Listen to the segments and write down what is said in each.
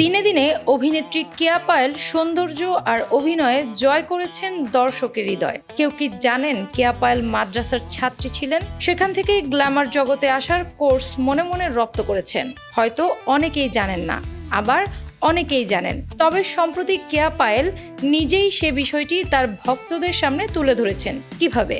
দিনে দিনে অভিনেত্রী কেয়া পায়েল সৌন্দর্য আর অভিনয়ে জয় করেছেন দর্শকের হৃদয়। কেউ কি জানেন কেয়া পায়েল মাদ্রাসার ছাত্রী ছিলেন? সেখান থেকে গ্ল্যামার জগতে আসার কোর্স মনে মনে রপ্ত করেছেন। হয়তো অনেকেই জানেন না, আবার অনেকেই জানেন। তবে সম্প্রতি কেয়া পায়েল নিজেই সে বিষয়টি তার ভক্তদের সামনে তুলে ধরেছেন। কীভাবে?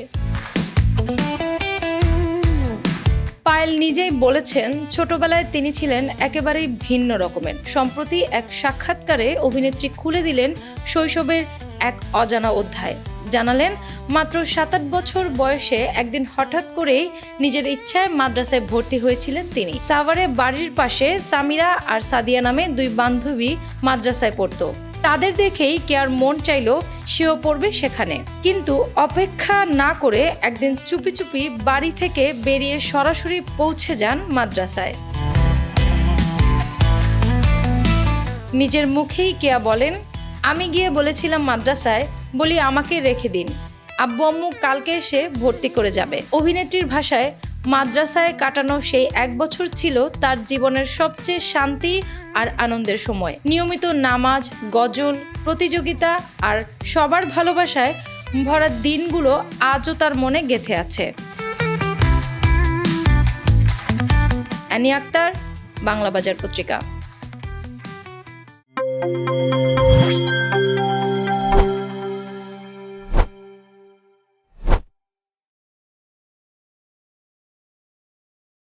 পায়েল নিজেই বলেছেন, ছোটবেলায় তিনি ছিলেন একেবারেই ভিন্ন রকমের। সম্প্রতি এক সাক্ষাৎকারে অভিনেত্রী খুলে দিলেন শৈশবের এক অজানা অধ্যায়। জানালেন, মাত্র সাত আট বছর বয়সে একদিন হঠাৎ করেই নিজের ইচ্ছায় মাদ্রাসায় ভর্তি হয়েছিলেন তিনি। সাভারে বাড়ির পাশে সামিরা আর সাদিয়া নামে দুই বান্ধবী মাদ্রাসায় পড়তো। তাদের দেখেই কেয়ার মন চাইলো সেও পড়বে সেখানে। কিন্তু অপেক্ষা না করে একদিন চুপি চুপি বাড়ি থেকে বেরিয়ে সরাসরি পৌঁছে যান মাদ্রাসায়। নিজের মুখেই কেয়া বলেন, আমি গিয়ে বলেছিলাম মাদ্রাসায়, বলি আমাকে রেখে দিন। আব্বু আম্মু কালকে এসে ভর্তি করে যাবে। অভিনেত্রীর ভাষায় মাদ্রাসায় কাটানো সেই এক বছর ছিল তার জীবনের সবচেয়ে শান্তি আর আনন্দের সময়। নিয়মিত নামাজ, গজল, প্রতিযোগিতা আর সবার ভালোবাসায় ভরা দিনগুলো আজও তার মনে গেথে আছে। অ্যানি আক্তার বাংলা বাজার পত্রিকা।